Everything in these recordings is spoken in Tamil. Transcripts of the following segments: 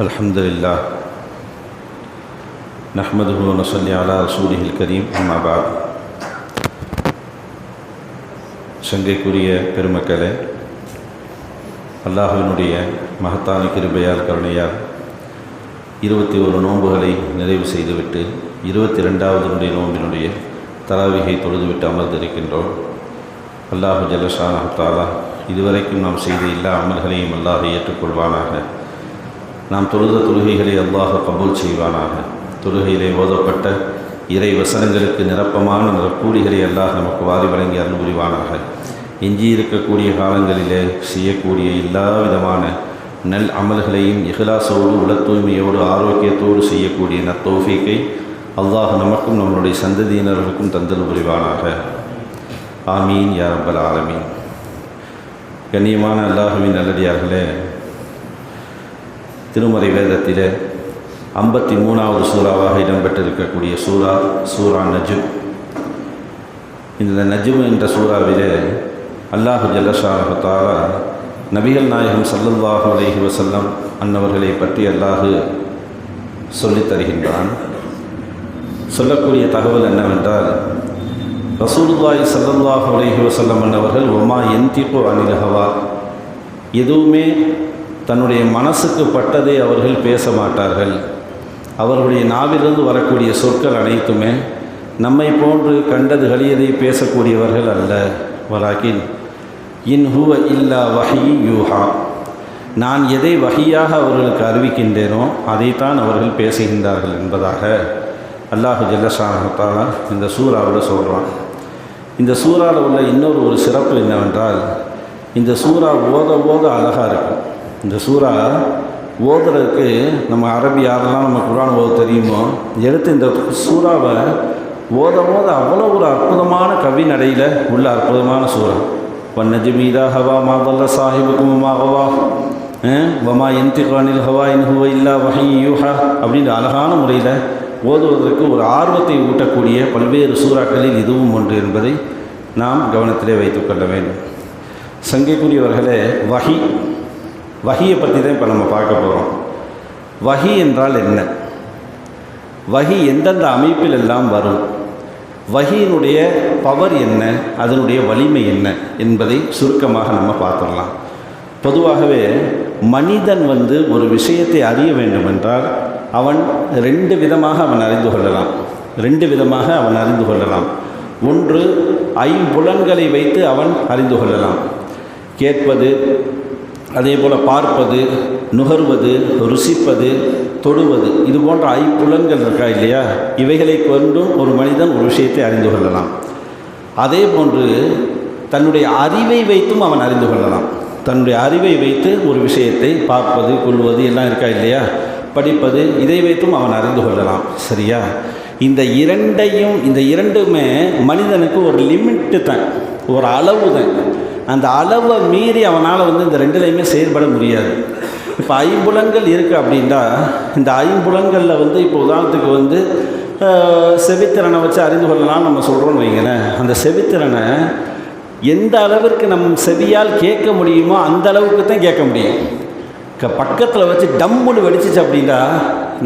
الحمد لله نحمده ونصلي على رسوله الكريم أما بعد சங்கைக்குரிய பெருமக்களே அல்லாஹுவினுடைய மகத்தான கிருபையால் கருணையால் இருபத்தி ஒரு நோன்புகளை நிறைவு செய்துவிட்டு இருபத்தி ரெண்டாவதுனுடைய நோம்பினுடைய தராவிகை தொழுதுவிட்டு அமர்ந்திருக்கின்றோம் அல்லாஹு ஜல்லஷானஹாலா இதுவரைக்கும் நாம் செய்த எல்லா அமல்களையும் அல்லாஹ் ஏற்றுக்கொள்வானாக நாம் தொழுத தொழுகைகளை அல்லாஹ் கபூல் செய்வானாக. தொழுகையிலே ஓதப்பட்ட இறை வசனங்களுக்கு நிரப்பமான நிறக்கூலிகளை அல்லாஹ் நமக்கு வாரி வழங்கி அருள் புரிவானாக. எஞ்சி இருக்கக்கூடிய காலங்களிலே செய்யக்கூடிய எல்லா விதமான நல் அமல்களையும் இஹ்லாசோடு உள தூய்மையோடு ஆரோக்கியத்தோடு செய்யக்கூடிய நத்தோஃபீக்கை அல்லாஹ் நமக்கும் நம்மளுடைய சந்ததியினர்களுக்கும் தந்தல் புரிவானாக. ஆமீன் யாரம்பல் ஆலமீன். கண்ணியமான அல்லாஹுவின் நல்லடியார்களே திருமறை வேதத்தில் ஐம்பத்தி மூணாவது சூறாவாக இடம்பெற்றிருக்கக்கூடிய சூரா சூரா நஜும். இந்த நஜும் என்ற சூறாவிலே அல்லாஹு ஜல்லஷாஹாலா நபிகள் நாயகம் சல்லுல்லாஹு அலஹி வசல்லம் அன்னவர்களை பற்றி அல்லாஹு சொல்லித் தருகின்றான். சொல்லக்கூடிய தகவல் என்னவென்றால் ரசூலுல்லாய் சல்லுல்லாஹு அலஹி வசல்லம் அன்னவர்கள் ஒமா எந்திப்பு அனில் ஹவா? எதுவுமே தன்னுடைய மனசுக்கு பட்டதை அவர்கள் பேச மாட்டார்கள். அவர்களுடைய நாவிலிருந்து வரக்கூடிய சொற்கள் அனைத்துமே நம்மை போன்று கண்டது கழியதை பேசக்கூடியவர்கள் அல்ல. வலாக்கின் இன் ஹுவ இல்லா வஹி யூஹா. நான் எதை வகையாக அவர்களுக்கு அறிவிக்கின்றேனோ அதைத்தான் அவர்கள் பேசுகின்றார்கள் என்பதாக அல்லாஹு ஜல்லஷானத்தாலா இந்த சூறாவில் சொல்கிறான் இந்த சூறாவில் உள்ள இன்னொரு ஒரு சிறப்பு என்னவென்றால் இந்த சூறா ஓத ஓத அழகாக இருக்கும். இந்த சூறா ஓதுறதுக்கு நம்ம அரபி யாரெல்லாம் நம்ம குரான் ஓத தெரியுமோ எடுத்து இந்த சூறாவை ஓத போது அவ்வளோ ஒரு அற்புதமான கவி நடையில் உள்ள அற்புதமான சூறா. வன்னஜமீதா ஹவா மாதல்ல சாஹிபுக்கும் ஹவா வமா எந்திகானில் ஹவா இன் ஹுவ இல்லா வஹி யூஹா அப்படின்ற அழகான முறையில் ஓதுவதற்கு ஒரு ஆர்வத்தை ஊட்டக்கூடிய பல்வேறு சூறாக்களில் இதுவும் ஒன்று என்பதை நாம் கவனத்திலே வைத்துக்கொள்ள வேண்டும். சங்கைக்குரியவர்களே வகி வகியை பற்றி தான் இப்போ நம்ம பார்க்க போகிறோம் வகி என்றால் என்ன? வகி எந்தெந்த அமைப்பில் எல்லாம் வரும்? வகியினுடைய பவர் என்ன? அதனுடைய வலிமை என்ன? என்பதை சுருக்கமாக நம்ம பார்த்துடலாம். பொதுவாகவே மனிதன் வந்து ஒரு விஷயத்தை அறிய வேண்டும் என்றால் அவன் ரெண்டு விதமாக அவன் அறிந்து கொள்ளலாம். ரெண்டு விதமாக அவன் அறிந்து கொள்ளலாம். ஒன்று ஐம்புலன்களை வைத்து அவன் அறிந்து கொள்ளலாம். கேட்பது அதே போல் பார்ப்பது நுகர்வது ருசிப்பது தொடுவது இது போன்ற ஐப்புலன்கள் இருக்கா இல்லையா? இவைகளை கொண்டும் ஒரு மனிதன் ஒரு விஷயத்தை அறிந்து கொள்ளலாம். அதே போன்று தன்னுடைய அறிவை வைத்தும் அவன் அறிந்து கொள்ளலாம். தன்னுடைய அறிவை வைத்து ஒரு விஷயத்தை பார்ப்பது கொள்வது எல்லாம் இருக்கா இல்லையா? படிப்பது இதை வைத்தும் அவன் அறிந்து கொள்ளலாம். சரியா? இந்த இரண்டையும் இந்த இரண்டுமே மனிதனுக்கு ஒரு லிமிட்டு தான் ஒரு அளவு தான். அந்த அளவை மீறி அவனால் வந்து இந்த ரெண்டுலேயுமே செயல்பட முடியாது. இப்போ ஐம்புலங்கள் இருக்குது அப்படின்னா இந்த ஐம்புலங்களில் வந்து இப்போ உதாரணத்துக்கு வந்து செவித்திறனை வச்சு அறிந்து கொள்ளலாம் நம்ம சொல்கிறோன்னு வைங்களேன். அந்த செவித்திறனை எந்த அளவிற்கு நம் செவியால் கேட்க முடியுமோ அந்த அளவுக்கு தான் கேட்க முடியும். இப்போ பக்கத்தில் வச்சு டம்முன்னு வெடிச்சிச்சு அப்படின்னா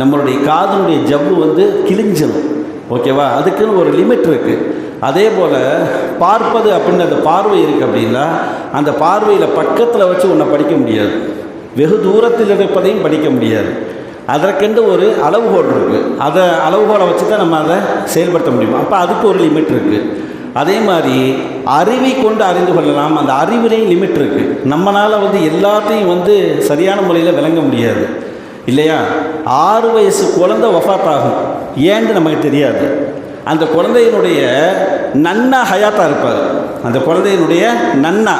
நம்மளுடைய காதனுடைய ஜவ்வு வந்து கிழிஞ்சிடும் ஓகேவா? அதுக்குன்னு ஒரு லிமிட் இருக்குது அதே போல் பார்ப்பது அப்படின்னு அந்த பார்வை இருக்குது அப்படின்னா அந்த பார்வையில் பக்கத்தில் வச்சு உன்னை படிக்க முடியாது. வெகு தூரத்தில் இருப்பதையும் படிக்க முடியாது. அதற்கென்று ஒரு அளவுகோல் இருக்குது அதை அளவுகோலை வச்சு தான் நம்ம அதை செயல்படுத்த முடியும். அப்போ அதுக்கு ஒரு லிமிட் இருக்குது அதே மாதிரி அறிவை கொண்டு அறிந்து கொள்ளலாம். அந்த அறிவிலையும் லிமிட் இருக்குது நம்மளால் வந்து எல்லாத்தையும் வந்து சரியான முறையில் விளங்க முடியாது. இல்லையா? ஆறு வயசு குழந்தை ஆகும். ஏன்னு நமக்கு தெரியாது. அந்த குழந்தையினுடைய நன்னா ஹயாத்தாக இருப்பார். அந்த குழந்தையினுடைய நன்னா.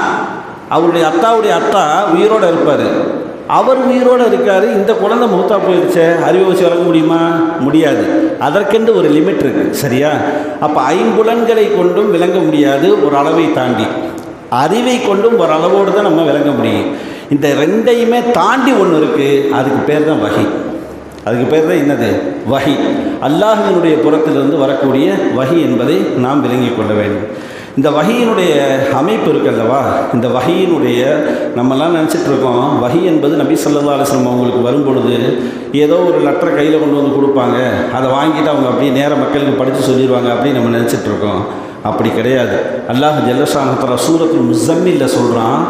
அவருடைய அத்தாவுடைய அத்தா உயிரோடு இருப்பார். அவர் உயிரோடு இருக்கார். இந்த குழந்தை மூத்தா போயிடுச்சே அறிவை வச்சு வளர்க்க முடியுமா? முடியாது. அதற்கென்று ஒரு லிமிட் இருக்குது சரியா? அப்போ ஐம்புலன்களை கொண்டும் விளங்க முடியாது. ஒரு அளவை தாண்டி. அறிவை கொண்டும் ஒரு அளவோடு தான் நம்ம விளங்க முடியும். இந்த ரெண்டையுமே தாண்டி ஒன்று இருக்குது அதுக்கு பேர் தான் வகை. அதுக்கு பேர் தான் என்னது? வகி. அல்லாஹினுடைய புறத்திலிருந்து வரக்கூடிய வகி என்பதை நாம் விளங்கிக் கொள்ள வேண்டும். இந்த வகையினுடைய அமைப்பு இருக்குல்லவா இந்த வகையினுடைய நம்மலாம் நினச்சிட்டு இருக்கோம் வகை என்பது நபி சொல்லா அலைஹி அவங்களுக்கு வரும் பொழுது ஏதோ ஒரு லெட்டரை கையில் கொண்டு வந்து கொடுப்பாங்க. அதை வாங்கிட்டு அவங்க அப்படியே நேர மக்களுக்கு படித்து சொல்லிடுவாங்க அப்படின்னு நம்ம நினச்சிட்டு இருக்கோம். அப்படி கிடையாது. அல்லாஹ் ஜல்லஷானத்தரா சூரத்துல் முசம்மில்ல சொல்கிறான்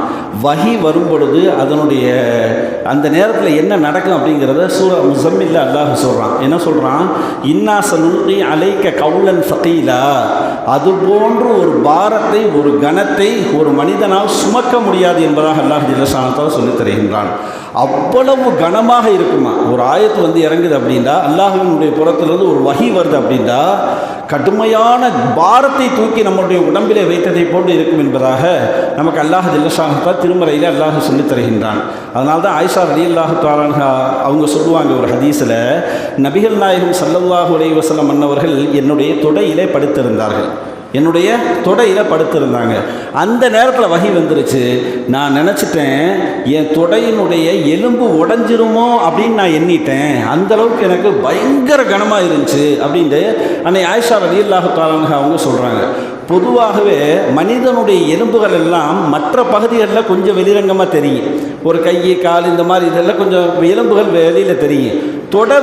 வகி வரும் பொழுது அதனுடைய அந்த நேரத்தில் என்ன நடக்கும் அப்படிங்கிறத சூர முசம்மில்ல அல்லாஹ் சொல்கிறான் என்ன சொல்கிறான் இன்னா சனுல்கி அலைக்க கவுலன் ஃபகீலா. அது போன்று ஒரு பாரத்தை ஒரு கணத்தை ஒரு மனிதனால் சுமக்க முடியாது என்பதாக அல்லாஹ் ஜல்லஷானத்தால் சொல்லித் தருகின்றான். அவ்வளவு கனமாக இருக்குமா? ஒரு ஆயத்து வந்து இறங்குது அப்படின்னா அல்லாஹினுடைய புறத்திலிருந்து ஒரு வகி வருது அப்படின்னா கடுமையான பாரத்தை தூக்கி நம்முடைய உடம்பிலே வைத்ததை போன்று இருக்கும் என்பதாக நமக்கு அல்லாஹ் ஜல்லஷாஹா திருமறையில் அல்லாஹ் சொல்லித் தருகின்றான். அதனால தான் ஆயிஷா அலி அல்லாஹு தாலான்ஹா அவங்க சொல்லுவாங்க ஒரு ஹதீஸில் நபிகள் நாயகம் சல்லல்லாஹு உலக வசலம் மன்னவர்கள் என்னுடைய தொடையிலே படுத்திருந்தார்கள். என்னுடைய தொடையில் படுத்திருந்தாங்க. அந்த நேரத்தில் வகி வந்துருச்சு. நான் நினச்சிட்டேன் என் தொடையினுடைய எலும்பு உடஞ்சிருமோ? அப்படின்னு நான் எண்ணிட்டேன். அந்த அளவுக்கு எனக்கு பயங்கர கனமாக இருந்துச்சு அப்படின்ட்டு அன்னை ஆயிஷா அலி அல்லாஹு அவங்க சொல்கிறாங்க பொதுவாகவே மனிதனுடைய எலும்புகள் எல்லாம் மற்ற பகுதிகளில் கொஞ்சம் வெளிரங்கமாக தெரியும். ஒரு கை கால் இந்த மாதிரி இதெல்லாம் கொஞ்சம் எலும்புகள் வெளியில் தெரியும். தொட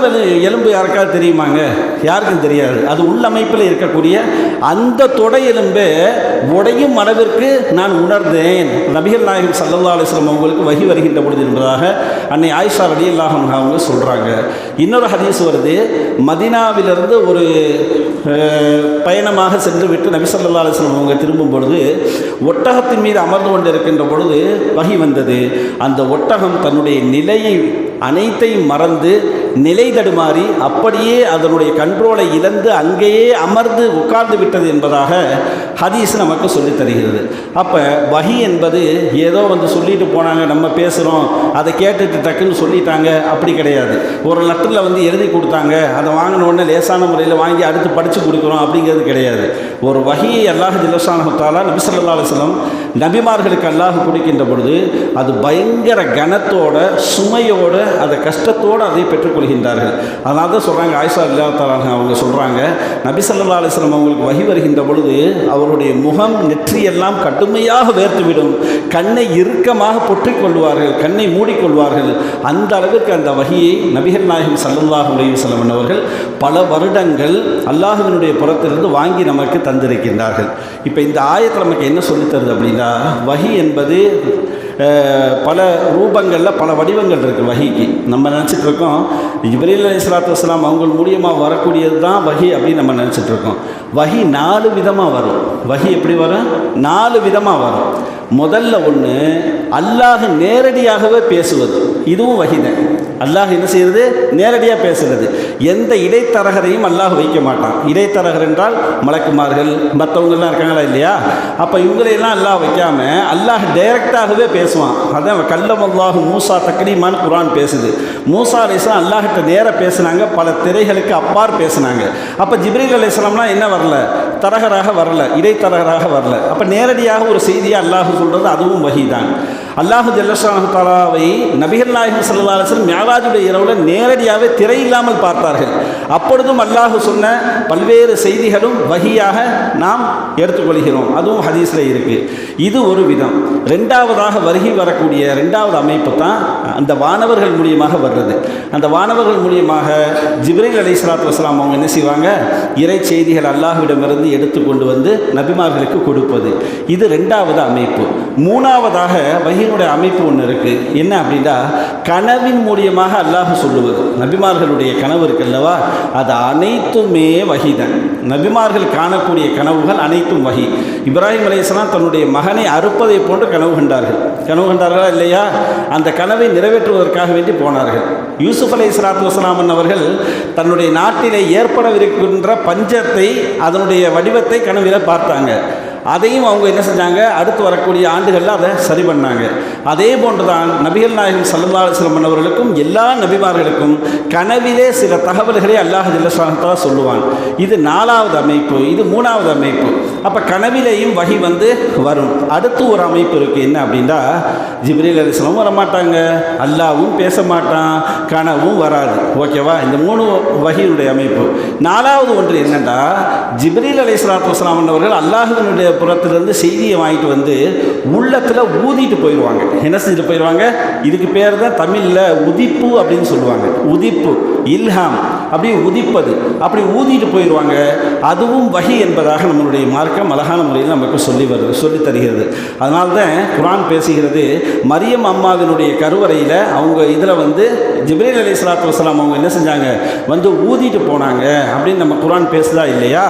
எலும்பு யாருக்காவது தெரியுமாங்க? யாருக்கும் தெரியாது. அது உள்ளமைப்பில் இருக்கக்கூடிய அந்த தொடை எலும்பு உடையும் அளவிற்கு நான் உணர்ந்தேன். நபிகள் நாயகம் சல்லா அலிஸ்லாம் அவங்களுக்கு வகி வருகின்ற பொழுது என்பதாக அன்னை ஆயிஷா அலி அல்லாஹன் அவங்க சொல்கிறாங்க இன்னொரு ஹதீஸ் வருது. மதினாவிலிருந்து ஒரு பயணமாக சென்று விட்டு நபிசல்லா ஸல்லல்லாஹு அவங்க திரும்பும் பொழுது ஒட்டகத்தின் மீது அமர்ந்து கொண்டு இருக்கின்ற பொழுது வகி வந்தது. அந்த ஒட்டகம் தன்னுடைய நிலையை அனைத்தையும் மறந்து நிலை தடுமாறி அப்படியே அதனுடைய கண்ட்ரோலை இழந்து அங்கேயே அமர்ந்து உட்கார்ந்து விட்டது என்பதாக ஹதீஸ் நமக்கு சொல்லித் தருகிறது. அப்போ வகி என்பது ஏதோ வந்து சொல்லிட்டு போனாங்க நம்ம பேசுகிறோம் அதை கேட்டுட்டு டக்குன்னு சொல்லிட்டாங்க அப்படி கிடையாது. ஒரு லெட்டரில் வந்து எழுதி கொடுத்தாங்க அதை வாங்கின உடனே லேசான முறையில் வாங்கி அடுத்து படித்து கொடுக்குறோம் அப்படிங்கிறது கிடையாது. ஒரு வகையை அல்லாஹ் ஜில்லஷானத்தாலா நபி ஸல்லல்லாஹு நபிமார்களுக்கு அல்லாஹ் கொடுக்கின்ற பொழுது அது பயங்கர கனத்தோட சுமையோட அதை கஷ்டத்தோடு அதை பெற்றுக்கொள்கின்றார்கள் அதனால தான் சொல்கிறாங்க ஆயிஷா இல்லா அவங்க சொல்கிறாங்க நபி ஸல்லல்லாஹு அவங்களுக்கு வகி வருகின்ற பொழுது அவர் அவருடைய முகம் நெற்றியெல்லாம் கடுமையாக வேர்த்துவிடும். கண்ணை இறுக்கமாக பொற்றிக் கொள்வார்கள் கண்ணை மூடிக்கொள்வார்கள். அந்த அளவுக்கு அந்த வகையை நபிகள் நாயகம் ஸல்லல்லாஹு அலைஹி வஸல்லம் அவர்கள் பல வருடங்கள் அல்லாஹுவினுடைய புறத்திலிருந்து வாங்கி நமக்கு தந்திருக்கின்றார்கள். இப்போ இந்த ஆயத்தில் நமக்கு என்ன சொல்லித் தருது அப்படின்னா வகி என்பது பல ரூபங்களில் பல வடிவங்கள் இருக்குது வகிக்கு நம்ம நினச்சிட்டு இருக்கோம் இப்ரீல் அலி சலாத்து வஸ்லாம் அவங்க மூலியமாக வரக்கூடியது தான் வகி அப்படின்னு நம்ம நினச்சிட்டு இருக்கோம் வகி நாலு விதமாக வரும். வகி எப்படி வரும்? நாலு விதமாக வரும். முதல்ல ஒன்று அல்லாஹ் நேரடியாகவே பேசுவது. இதுவும் வகிதான் அல்லாஹ் என்ன செய்கிறது நேரடியாக பேசுகிறது எந்த இடைத்தரகரையும் அல்லாஹ் வைக்க மாட்டான். இடைத்தரகர் என்றால் மலக்குமார்கள் மற்றவங்கெல்லாம் இருக்காங்களா இல்லையா? அப்போ இவங்களையெல்லாம் அல்லாஹ் வைக்காம அல்லாஹ் டைரக்டாகவே பேசுவான். அதான் கல்லம் அல்லாஹ் மூசா தக்ரீமான் குரான் பேசுது. மூசா அலிஸ்லாம் அல்லாஹிட்ட நேராக பேசுனாங்க பல திரைகளுக்கு அப்பார் பேசுனாங்க. அப்போ ஜிப்ரீல் அலிஸ்லாம்லாம் என்ன வரல? தரகராக வரல இடைத்தரகராக வரல. அப்போ நேரடியாக ஒரு செய்தியை அல்லாஹு சொல்கிறது அதுவும் வஹீதான். அல்லாஹு ஜல்லஷானு தாலாவை நபிகள் நாயகம் சல்லா அலிஸ்லம் மேலாஜுடைய இரவில் நேரடியாகவே திரை இல்லாமல் பார்த்தார்கள். அப்பொழுதும் அல்லாஹு சொன்ன பல்வேறு செய்திகளும் வகியாக நாம் எடுத்துக்கொள்கிறோம். அதுவும் ஹதீஸில் இருக்குது இது ஒரு விதம். ரெண்டாவதாக வருகி வரக்கூடிய ரெண்டாவது அமைப்பு தான் அந்த வானவர்கள் மூலியமாக வர்றது. அந்த வானவர்கள் மூலியமாக ஜிப்ரேல் அலி சலாத்து வஸ்லாம் அவங்க என்ன செய்வாங்க? இறை செய்திகள் அல்லாஹ்விடமிருந்து எடுத்து கொண்டு வந்து நபிமார்களுக்கு கொடுப்பது. இது ரெண்டாவது அமைப்பு. மூணாவதாக வகையினுடைய அமைப்பு ஒன்று இருக்குது என்ன அப்படின்னா கனவின் மூலியமாக அல்லாஹ் சொல்லுவது. நபிமார்களுடைய கனவு இருக்குல்லவா அது அனைத்துமே வகிதான் நபிமார்கள் காணக்கூடிய கனவுகள் அனைத்தும் வகி இப்ராஹிம் அலையாம் தன்னுடைய மகனை அறுப்பதை போன்று கனவு கண்டார்கள். கனவு கண்டார்களா இல்லையா? அந்த கனவை நிறைவேற்றுவதற்காக வேண்டி போனார்கள். யூசுப் அலை சலாத்து வசலாமன் அவர்கள் தன்னுடைய நாட்டிலே ஏற்படவிருக்கின்ற பஞ்சத்தை அதனுடைய வடிவத்தை கனவில பார்த்தாங்க. அதையும் அவங்க என்ன செஞ்சாங்க? அடுத்து வரக்கூடிய ஆண்டுகளில் அதை சரி பண்ணாங்க. அதே போன்று தான் நபிகள் நாயகம் சல்லா அலுவலம் அவர்களுக்கும் எல்லா நபிமார்களுக்கும் கனவிலே சில தகவல்களை அல்லாஹ் ஜில்லா சொல்லுவான். இது நாலாவது அமைப்பு இது மூணாவது அமைப்பு. அப்போ கனவிலேயும் வகி வந்து வரும். அடுத்து ஒரு அமைப்பு இருக்குது என்ன அப்படின்னா ஜிப்ரீல் அலிஸ்லாம் வரமாட்டாங்க அல்லாவும் பேச மாட்டான். கனவும் வராது. ஓகேவா இந்த மூணு வகையினுடைய அமைப்பு. நாலாவது ஒன்று என்னென்னா ஜிப்ரீல் அலி சலாத்து வஸ்லாம் அவர்கள் அல்லாஹினுடைய புறத்துலேருந்து செய்தியை வாங்கிட்டு வந்து உள்ளத்தில் ஊதிட்டு போயிடுவாங்க. என்ன செஞ்சுட்டு போயிடுவாங்க? இதுக்கு பேர் தான் தமிழில் உதிப்பு அப்படின்னு சொல்லுவாங்க. உதிப்பு இல்ஹாம். அப்படி உதிப்பது. அப்படி ஊதிட்டு போயிடுவாங்க. அதுவும் வகி என்பதாக நம்மளுடைய மார்க்கம் அழகான முறையில் நமக்கு சொல்லி வருது சொல்லி தருகிறது. அதனால தான் குரான் பேசுகிறது மரியம் அம்மாவினுடைய கருவறையில் அவங்க இதில் வந்து ஜிப்ரீல் அலி சலாத்து வசலாம் அவங்க என்ன செஞ்சாங்க? வந்து ஊதிட்டு போனாங்க அப்படின்னு நம்ம குரான் பேசுதா இல்லையா?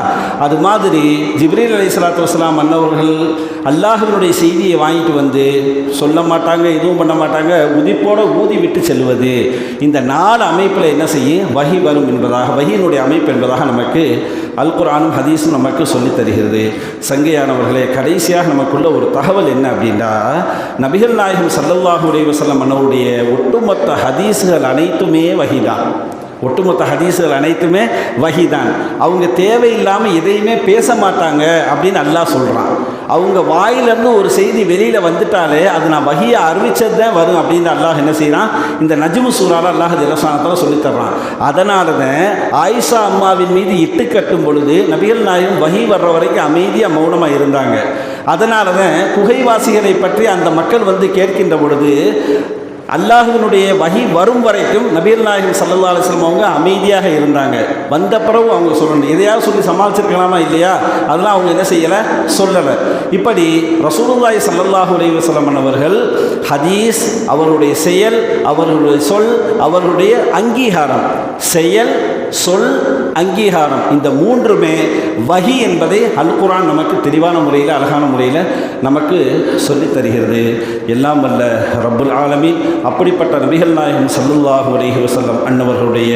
அது மாதிரி ஜிப்ரீல் அலி சலாத்து வசலாம் அன்னவர்கள் அல்லாஹினுடைய செய்தியை வாங்கிட்டு வந்து சொல்ல மாட்டாங்க எதுவும் பண்ண மாட்டாங்க உதிப்போட ஊதி விட்டு செல்வது. இந்த நாலு அமைப்பில் என்ன செய்யும்? வகி வரும் என்பதாக வகையினுடைய அமைப்பு என்பதாக நமக்கு அல் குரானும் ஹதீஸும் நமக்கு சொல்லித் தருகிறது. சங்கையானவர்களே கடைசியாக நமக்குள்ள ஒரு தகவல் என்ன அப்படின்னா நபிகள் நாயகம் சல்லல்லாஹு அலைஹி வஸல்லம் அன்னவருடைய ஒட்டுமொத்த ஹதீஸுகள் அனைத்துமே வகிதான். ஒட்டுமொத்த ஹதீஸுகள் அனைத்துமே வகிதான். அவங்க தேவையில்லாமல் எதையுமே பேச மாட்டாங்க அப்படின்னு அல்லாஹ் சொல்கிறான் அவங்க வாயிலிருந்து ஒரு செய்தி வெளியில் வந்துட்டாலே அது நான் வகியை அறிவிச்சது தான் வரும் அப்படின்னு அல்லாஹ் என்ன செய்கிறான் இந்த நஜ்மு சூறால அல்லாஹ் ஜலசானத்தில் சொல்லித்தர்றான் அதனால தான் ஆயிஷா அம்மாவின் மீது இட்டு கட்டும் பொழுது நபிகள் நாயகம் வகி வர்ற வரைக்கும் அமைதியாக மௌனமாக இருந்தாங்க. அதனால தான் குகைவாசிகளை பற்றி அந்த மக்கள் வந்து கேட்கின்ற பொழுது அல்லாஹுவினுடைய வகி வரும் வரைக்கும் நபீர் நாயகம் சல்லா அலிஸ்லம் அவங்க அமைதியாக இருந்தாங்க. வந்த பிறகு அவங்க சொல்லணும். எதையாவது சொல்லி சமாளிச்சிருக்கலாமா இல்லையா? அதெல்லாம் அவங்க என்ன செய்யலை? சொல்லலை. இப்படி ரசூலுல்லாய் சல்லல்லாஹு அலைஹி அவர்கள் ஹதீஸ் அவருடைய செயல் அவர்களுடைய சொல் அவர்களுடைய அங்கீகாரம் செயல் சொல் அங்கீகாரம். இந்த மூன்றுமே வகி என்பதை அல் குரான் நமக்கு தெளிவான முறையில் அழகான முறையில் நமக்கு சொல்லித் தருகிறது. எல்லாம் வல்ல ரப்புல் ஆலமி அப்படிப்பட்ட நபிகள் நாயகம் சல்லுல்லாஹு அலைஹி வசல்லம் அன்னவர்களுடைய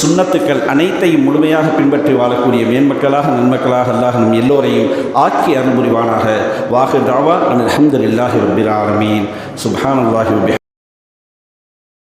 சுண்ணத்துக்கள் அனைத்தையும் முழுமையாக பின்பற்றி வாழக்கூடிய மேன்மக்களாக நன்மக்களாக அல்லாஹ் நம் எல்லோரையும் ஆக்கி அருள்புரிவானாக வாஹு தாவா அன் அஹமதுல்லாஹி ரபில் ஆலமீன். சுபான் அல்லாஹி